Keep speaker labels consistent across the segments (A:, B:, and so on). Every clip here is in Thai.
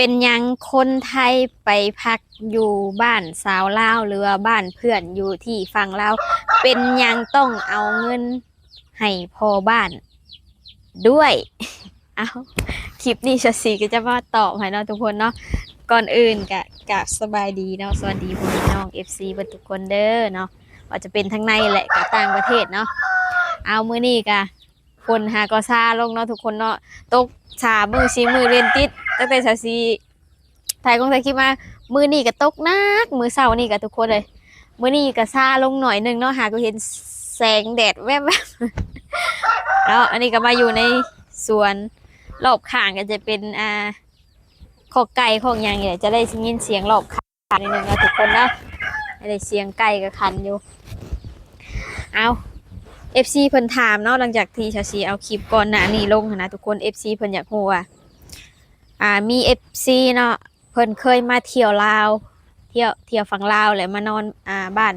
A: เป็นยังคนไทยไปพักอยู่บ้านสาวลาวหรือว่าบ้านเพื่อนอยู่ที่ฝั่งลาวเป็นยังต้องเอาเงินให้พอบ้าน ด้วย เอาคลิปนี้ชาซีก็จะมาตอบให้เนาะทุกคนเนาะก่อนอื่นกะกะสบายดีเนาะสวัสดีพ่อแม่น้อง FC เบิดทุกคนเด้อเนาะว่าจะเป็นทั้งในและกับต่างประเทศเนาะเอามือนี้กะฝนหากอซาลงเนาะทุกคนเนาะตกชามือชีมือเรียนติด ตั้งแต่ชาซีถ่ายกงถ่ายคลิปมา มือนี้ก็ตกนัก มือเช้านี่ก็ทุกคนเลย มือนี้ก็ซาลงหน่อยหนึ่งเนาะหาก็เห็นแสงแดดแวบๆแล้วอันนี้ก็มาอยู่ในสวนรอบข้างก็จะเป็นอ่าขอกไก่ของหยังเนี่ยจะได้ยินเสียงรอบข้างนิดนึงนะทุกคนเนาะได้เสียงไก่กับคันอยู่ เอา FC เพิ่นถามเนาะหลังจากที่ชาชีเอาคลิปก่อนหน้านี้ลงนะทุกคน FC เพิ่นอยากรู้ว่า อ่ามี FC เนาะเพิ่นเคยมาเที่ยวลาว เที่ยวเที่ยวฝั่งลาวแล้วมานอนอ่าบ้าน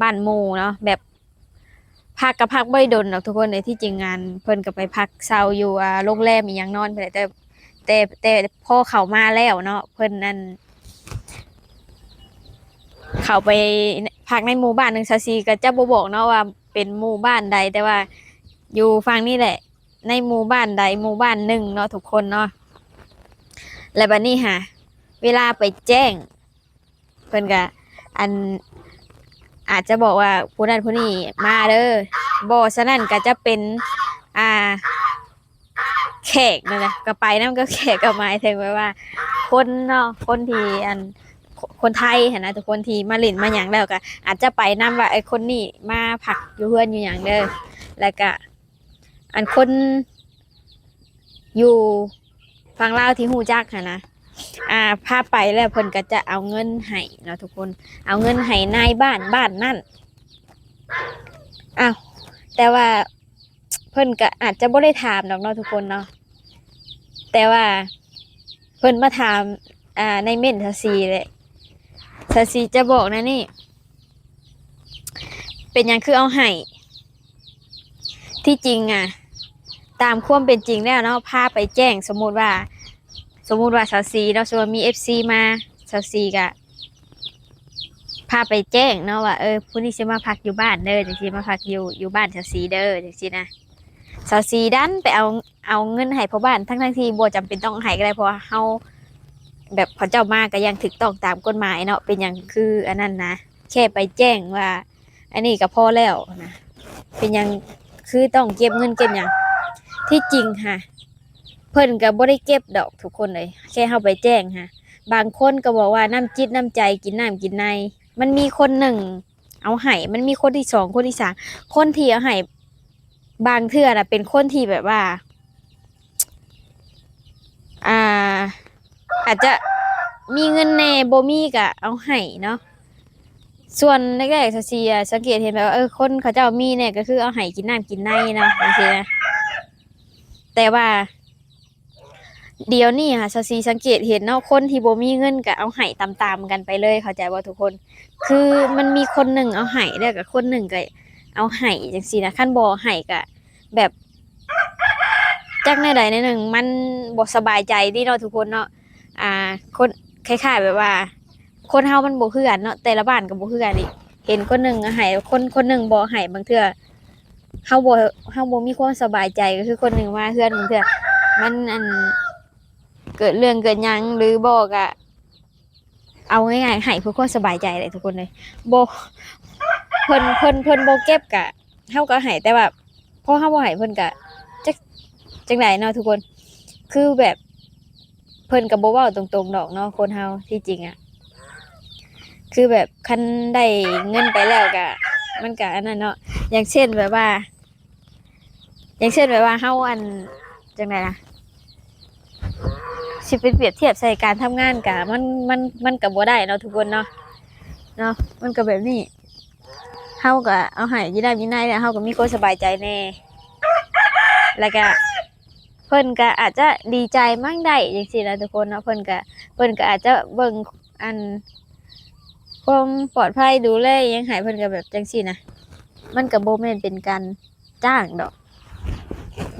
A: บ้านหมู่เนาะแบบพักกับพักบ่ได้ดนหรอกทุกคนในที่จริงงานเพิ่นก็ไปพักเช่าอยู่อ่าโรงแรมอีหยังนอนไปแหละแต่แต่แต่พ่อเขามาแล้วเนาะเพิ่นนั่นเขาไปพักในหมู่บ้านหนึ่งซาซีก็จะบ่บอกเนาะว่าเป็นหมู่บ้านใดแต่ว่าอยู่ฝั่งนี้แหละ ในหมู่บ้านใดหมู่บ้านหนึ่งเนาะทุกคนเนาะ และบัดนี้ค่ะเวลาไปแจ้ง เพิ่นก็อันอาจจะบอกว่าผู้นั้นผู้นี้มาเด้อบ่ฉะนั้นก็จะเป็นอ่าแขกนั่นแหละก็ไปนำก็แขกก็หมายถึงไว้ว่า คนเนาะคนที่อันคนไทยหันะทุกคนที่มาเล่นมาหยังแล้วก็อาจจะไปนำว่าไอ้คนนี้มาพักอยู่เพื่อนอยู่หยังเด้อแล้วก็อันคนอยู่ ฝั่งลาที่ฮู้จักหันนะอ่าพาไปแล้วเพิ่นก็จะเอาเงินให้เนาะทุกคน เอาเงินให้นายบ้านบ้านนั่นอ้าวแต่ว่าเพิ่นก็อาจจะบ่ได้ถามดอกเนาะทุกคนเนาะแต่ว่าเพิ่นมาถามอ่าในเม่นทาซีเลยทาซีจะบอกนะนี่ เป็นยังคือเอาให้ที่จริงอะ ตามความเป็นจริงแล้วเนาะพาไปแจ้งสมมุติว่า สมมุติว่าสาวซีเนาะสมมติมีเอฟซีมาสาวซีก็พาไปแจ้งเนาะว่าเออผู้นี้จะมาพักอยู่บ้านเด้อจังซี่มาพักอยู่อยู่บ้านสาวซีเด้อจังซี่นะสาวซีดันไปเอาเอาเงินให้พ่อบ้านทั้งทั้งที่บ่จำเป็นต้องให้ก็ได้เพราะเฮาแบบพอเจ้ามาก็ยังถูกต้องตามกฎหมายเนาะเป็นอย่างคืออันนั้นนะแค่ไปแจ้งว่า อันนี้ก็พอแล้วนะเป็นอย่างคือต้องเก็บเงินเก็บอย่าง ที่จริงค่ะ เพิ่นก็บ่ได้เก็บดอกทุกคนเลย แค่เฮาไปแจ้งฮะบางคนก็บอกว่าน้ำจิตน้ำใจกินน้ำกินใน มันมีคนหนึ่ง เอาให้มันมีคนที่สองคนที่สามคนที่เอาให้บางเทื่อน่ะเป็นคนที่แบบว่า อ่า อาจจะมีเงินแน่บ่มีก็เอาให้เนาะส่วนแรกๆซะสิอะสังเกตเห็นแบบว่าเออคนเขาเจ้ามีเนี่ยก็คือเอาให้กินน้ำกินในนะจังซี่นะ แต่ว่า เดี๋ยวนี้ค่ะซาซีสังเกตเห็นเนาะคนที่บ่มีเงินก็เอาไห้ตามๆกันไปเลยเข้าใจบ่ทุกคน คือมันมีคนหนึ่งเอาไห้แล้วกับคนหนึ่งก็เอาไห้จังซี่นะคันบ่ไห้ก็แบบจักในใดในหนึ่ง มันบ่สบายใจดีเนาะทุกคนเนาะอ่า คนคล้ายๆแบบว่า คนเฮามันบ่คือกันเนาะแต่ละบ้านก็บ่คือกันอีกเห็นคนหนึ่งเอาไหคนคนหนึ่งบ่ไห้บางเทื่อ เฮาบ่เฮาบ่มีความสบายใจก็คือคนหนึ่งมาเฮือนเทื่อมันอันเกิดเรื่องเกิดหยังหรือบอกอะเอาง่ายๆให้เพื่อความสบายใจเลยทุกคนเลยโบเพิ่นเพิ่นเพิ่นโบเก็บกะเฮาก็ให้แต่ว่าพอเฮาบ่ให้เพิ่นกะจักจังไดเนาะทุกคนคือแบบเพิ่นก็บ่เว้าตรงๆดอกเนาะคนเฮาที่จริงอะคือแบบคันได้เงินไปแล้วกะ มันก็อันนั้นเนาะอย่างเช่นแบบว่า อย่างเช่นแบบว่าเฮาอันจังไดล่ะสิไปเปรียบเทียบใส่การทำงานกะมันมันมันกับบ่ได้เนาะทุกคนเนาะเนาะมันก็แบบนี้เฮาก็เอาให้ยีได้ยีได้แล้วเฮาก็มีคนสบายใจแน่แล้วก็เพิ่นก็อาจจะดีใจมั่งได้จังซี่นะทุกคนเนาะเพิ่นก็เพิ่นก็อาจจะเบิ่งอัน ความปลอดภัยดูแลยังให้เพิ่นก็แบบจังซี่นะมันก็บ่แมนเป็นการจ้างดอก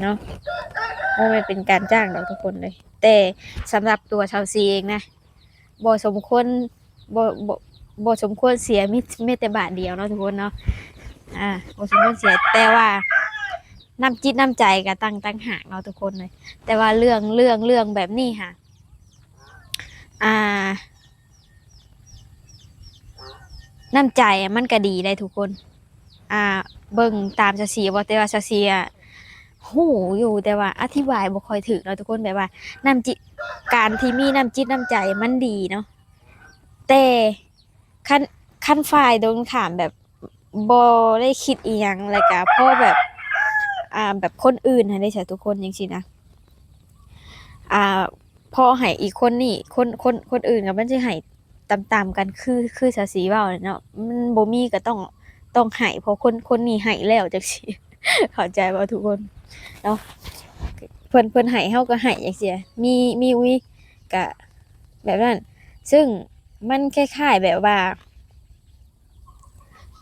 A: เนาะบ่แมนเป็นการจ้างดอกทุกคนเลย แต่สำหรับตัวชาวซีเองนะบ่สมควรบบ่บ่สมควรเสียมิแม้แต่บาทเดียวเนาะทุกคนเนาะอ่าบสมควรเสียแต่ว่าน้ำจิตน้ำใจก็ตั้งตั้งหากเนาทุกคนเลย แต่ว่าเรื่องเรื่องเรื่องแบบนี้ค่ะ อ่า น้ำใจมันก็ดีได้ทุกคน อ่า เบิ่งตามชาซีว่าแต่ว่าชาซีอะหูอยู่แต่ว่าอธิบายบ่ค่อยถึกเนาะทุกคนแบบว่าน้ำจิตการที่มีน้ำจิตน้ำใจมันดีเนาะแต่ขั้นขั้นฝ่ายโดนถามแบบบ่ได้คิดอีหยังแล้วก็พอแบบ อ่าแบบคนอื่นให้ได้ใช้ทุกคนจังซี่นะ อ่าพอให้อีกคนนี่ คนคนคนอื่นก็มันสิให้ ตามๆกันคือคือชาซีเว้าเนาะมันบ่มีก็ต้องต้องให้เพราะคนคนนี้ให้แล้วจังซี่เข้าใจบ่ทุกคนเนาะเพิ่นเพิ่นให้เฮาก็ให้จังซี่มีมีอุ้ยก็แบบนั้น ซึ่งมันคล้ายๆแบบว่า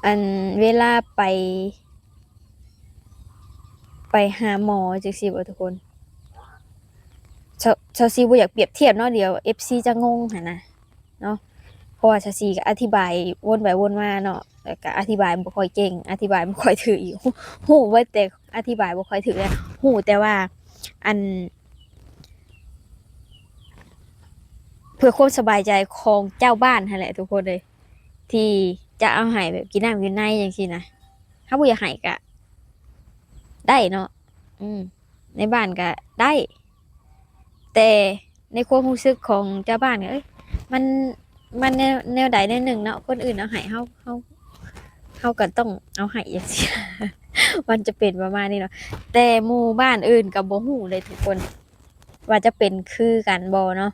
A: อันเวลาไป ไปหาหมอจังซี่บ่ทุกคนชาวชาวซีบ่อยากเปรียบเทียบเนาะเดี๋ยว FC จะงงหั่นนะเนาะ เพราะว่าชาซีก็อธิบายวนไปวนมาเนาะแล้วก็อธิบายบ่ค่อยเก่ง อธิบายบ่ค่อยถูกอีกฮู้ว่าแต่อธิบายบ่ค่อยถูกเลยฮู้แต่ว่าอัน เพื่อความสบายใจของเจ้าบ้านนั่นแหละ ทุกคนเลย ที่จะเอาให้แบบกินน้ำกินในจังซี่นะถ้าบ่อยากให้ก็ได้เนาะอืม ในบ้านก็ได้ แต่ในความรู้สึกของเจ้าบ้านเนี่ยเอ้ยมัน มันแนวแนวใดแนวหนึ่งเนาะคนอื่นเอาให้เฮาเฮาเฮาก็ต้องเอาให้อย่างเสียมันจะเป็นประมาณนี้เนาะแต่หมู่บ้านอื่นกับบ่ฮู้เลยทุกคน ว่าจะเป็นคือกันบ่เนาะ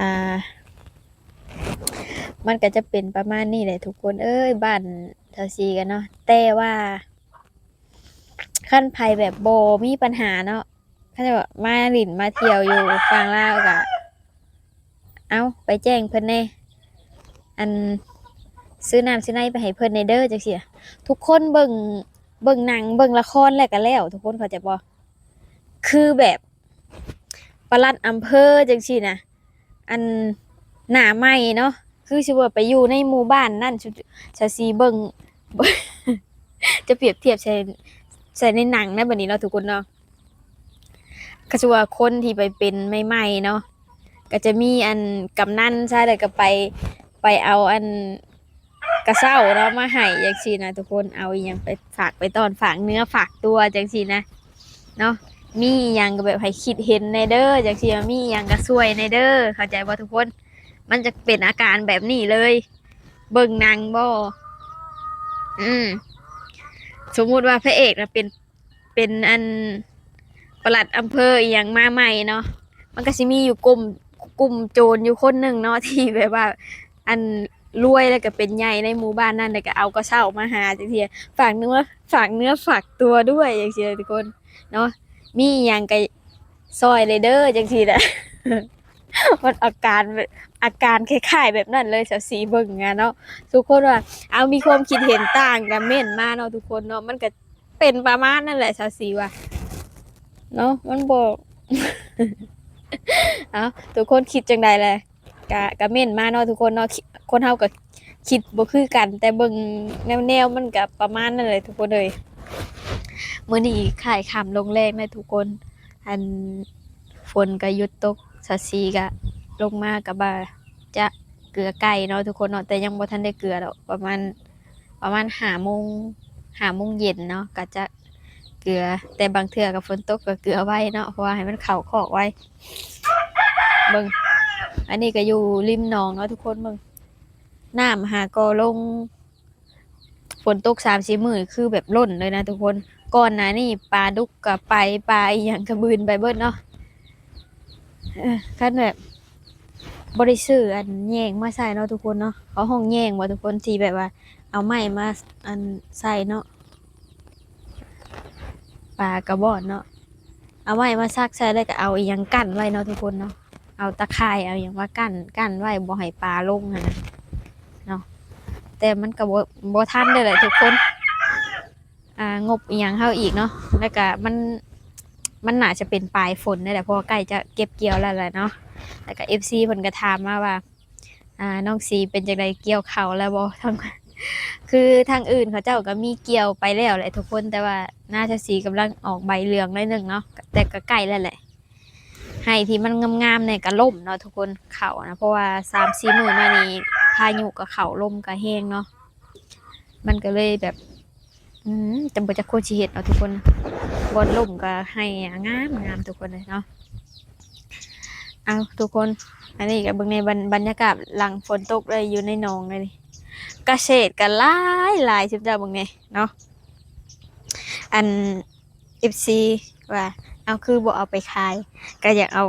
A: อ่า มันก็จะเป็นประมาณนี้แหละทุกคน เอ้ยบ้านเทาซีกันเนาะแต่ว่าขั้นภัยแบบโบมีปัญหาเนาะเขาจะบอกมาหลินมาเที่ยวอยู่ฟังเล่าวกะ เอาไปแจ้งเพิ่นแน่อันซื้อน้ำซื้อในไปให้เพิ่นในเด้อจังซี่ะทุกคนเบิ่งเบิ่งหนังเบิ่งละครแล้วก็แล้ว ทุกคนเข้าใจบ่คือแบบปลัดอำเภอจังซี่นะอันหน้าใหม่เนาะคือสิว่าไปอยู่ในหมู่บ้านนั่นชะซีเบิ่งจะเปรียบเทียบใส่ใส่ในหนังนะบัดนี้เนาะทุกคนเนาะก็จะว่าคนที่ไปเป็นใหม่ๆเนาะ ก็จะมีอันกำนันใช่เลยก็ไปไปเอาอันกระเซ้าเนาะมาให้จังซี่นะทุกคนเอาอีหยังไปฝากไปตอนฝากเนื้อฝากตัวจังซี่นะเนาะมีอหยังก็แบบให้คิดเห็นในเด้อจังซี่มีอหยังก็ช่วยในเด้อเข้าใจบ่ทุกคน มันจะเป็นอาการแบบนี้เลย เบิ่งนังบ่อืมสมมุติว่าพระเอกนะเป็นเป็นอันประหลัดอำเภออหย่างมาใหม่เนาะมันก็สิมีอยู่กลุ่ม กลุ่มโจรอยู่คนหนึ่งเนาะที่แบบว่า อันรวยแล้วก็เป็นใหญ่ในหมู่บ้านนั่นแล้วก็เอากระเช้ามาหาจังซี่ฝากเนื้อฝากเนื้อฝากตัวด้วยจังซี่ทุกคนเนาะมีอย่างก็ซอยเลยเด้อจังซี่แหละมันอาการอาการคล้ายๆแบบนั้นเลยสาวสีเบิ่งอะเนาะทุกคนว่าเอามีความคิดเห็นต่างกันเม่นมาเนาะทุกคนเนาะมันก็เป็นประมาณนั่นแหละสาวสีว่าเนาะมันบอก เอาทุกคนคิดจังใดเลยกะกะเม่นมาเนาะทุกคนเนาะคิคนเฮาก็คิดบ่คือกัน แต่เบิ่งแนวๆมันก็ประมาณนั่นเลยทุกคนเลยมื้อนี้ขายค่ำลงแรงเลยทุกคน อันฝนก็หยุดตกสัดสีก็ลงมาก็บ่าจะเกลือไก่เนาะทุกคนเนาะแต่ยังบ่ทันได้เกลือดอกประมาณประมาณ5โมง5โมงเย็นเนาะก็จะ เกลือ แต่บางเทื่อกับฝนตกก็เกลือไว้เนาะเพราะว่าให้มันเข่าคอกไว้เบิ่งอันนี้ก็อยู่ริมหนองเนาะทุกคนเบิ่งน้ำหาก็ลงฝนตกสามสี่มือคือแบบล้นเลยนะทุกคนก่อนน้านี่ปลาดุกกับไปปลาอหย่างกระบืนไปเบิดเนาะเออคันแบบบริซื้ออันแยงมาใส่เนาะทุกคนเนาะเขาห้องแยงว่าทุกคนที่แบบว่า เอาไม้มาอันใส่เนาะ ปลากระบอกเนาะเอาไว้มาซักใช้แล้ก็เอาอีหยังกั้นไว้เนาะทุกคนเนาะเอาตะข่ายเอาอย่างว่ากั้นกั้นไว้บ่ให้ปลาลงนะเนาะแต่มันก็บ่บ่ทันเด้แหละทุกคนอ่างบอหยังเฮาอีกเนาะแล้วก็มันมันน่าจะเป็นปลายฝนนี่แหละเพราะว่าใกล้จะเก็บเกี่ยวแล้วแหละเนาะแล้วก็ FC เพิ่นก็ถามมาว่าอ่าน้องสีเป็นจังไดเกี่ยวเขาวแล้วบ่ทั้ง คือทางอื่นเขาเจ้าก็มีเกี่ยวไปแล้วแหละทุกคนแต่ว่าน่าจะสีกำลังออกใบเหลืองได้หนึ่งเนาะแต่ก็ใกล้แล้วแหละให้ที่มันงามๆเนี่ยก็ล่มเนาะทุกคนเขานะเพราะว่าสามสี่มื้อมานี้พายุกับเข่าล่มกับแห้งเนาะมันก็เลยแบบอืมจำเป็นจะโคชิเห็ดเนาะทุกคนบนล่มก็ให้งามงามทุกคนเลยเนาะเอาทุกคน อันนี้กับเบิ่งในบรรบรรยากาศหลังฝนตกเลยอยู่ในหนองเลย นี่เกษตรกันหลายหลายชิบเจ้าเบิ่งไงเนาะอันเอฟซีว่า เอาคือบ่เอาไปขาย ก็อยากเอา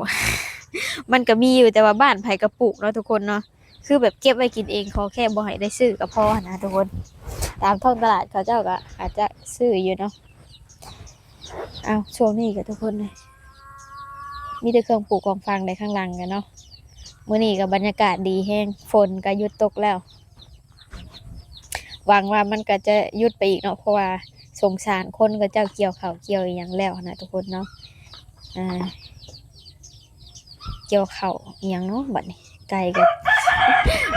A: มันก็มีอยู่แต่ว่าบ้านไผ่กระปุกเนาะทุกคนเนาะคือแบบเก็บไว้กินเองขอแค่บ่ให้ได้ซื้อก็พอนะทุกคน ตามท้องตลาดเขาเจ้าก็อาจจะซื้ออยู่เนาะเอาช่วงนี้กับทุกคนเลยมีแต่เครื่องปลูกของฟังในข้างหลังกันเนาะมื้อนี้ก็บรรยากาศดีแห้งฝนก็หยุดตกแล้ว หวังว่ามันก็จะยุดไปอีกเนาะเพราะว่าสงสารคนก็เจ้าเกี่ยวเขาเกี่ยวอย่างแล้วนะทุกคนเนาะอ่าเกี่ยวเขาอย่างเนาะบัดนี้ไก่ก็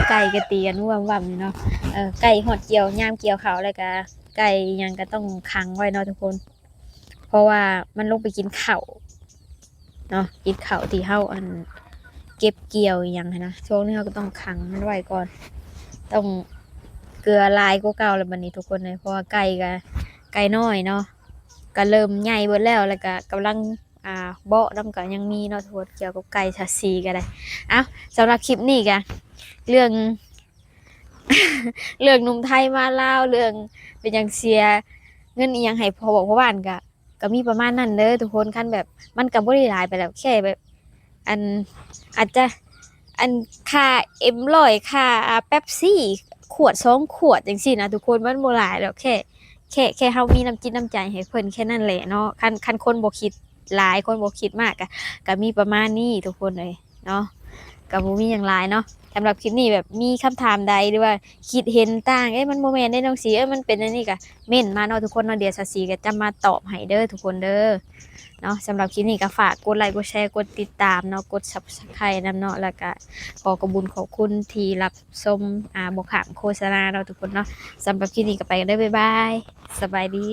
A: ไก่ก็ตีกันว่ำๆอยู่เนาะเออไก่หอดเกี่ยวยามเกี่ยวเขาวแล้วก็ไก่อิหยังก็ต้องขังไว้เนาะทุกคน เพราะว่ามันลงไปกินเข้าเนาะกินเข้าที่เฮาอันเก็บเกี่ยวอย่างนนะช่วงนี้เราก็ต้องขังมันไว้ก่อน ต้อง เกลือลายก็เก่าแล้วบัดนี้ทุกคนเลยเพราะว่าไก่ก็ไก่น้อยเนาะก็เริ่มใหญ่เบิดแล้วแล้วก็กำลังอ่าเบาะน้ำก็ยังมีเนาะทุกคนเกี่ยวกับไก่ชัดซีก็ได้เอ้าสำหรับคลิปนี้ก็เรื่อง เรื่องหนุ่มไทยมาลาวเรื่องเป็นย่างเสียเงินอีหยังให้พอบอกพ่อบ้านก็ก็มีประมาณนั้นเด้อทุกคนคันแบบมันก็บ่ได้หลายไปแล้วแค่แบบ อันอาจจะอันค่าเอ็มร้อยค่าเป๊ปซี่ ขวดสองขวดอย่างสี่นะทุกคนมันโมลายแล้วแค่แค่แค่เฮามีน้ำจิตน้ำใจให้เพิ่นแค่นั้นแหละเนาะคันคันคนบ่คิดหลายคนบ่คิดมากก็ก็มีประมาณนี้ทุกคนเลยเนาะ ก็บ่มีหยังหลายเนาะสำหรับคลิปนี้แบบมีคำถามใดหรือว่าคิดเห็นต่างเอ้ยมันบ่แม่นได้น้องสีเอ้ยมันเป็นอันนี้ก็เม่นมาเนาะทุกคนเนาะเดี๋ยวสสีก็จะมาตอบให้เด้อทุกคนเด้อเนาะสำหรับคลิปนี้ก็ฝากกดไลค์กดแชร์กดติดตามเนาะกด subscribe นำเนาะแล้วก็ขอกระบุญขอบคุณที่รับชมอ่าบกขามโฆษณาเราะทุกคนเนาะสำหรับคลิปนี้ก็ไปกันได้อบ๊ายบายสบายดี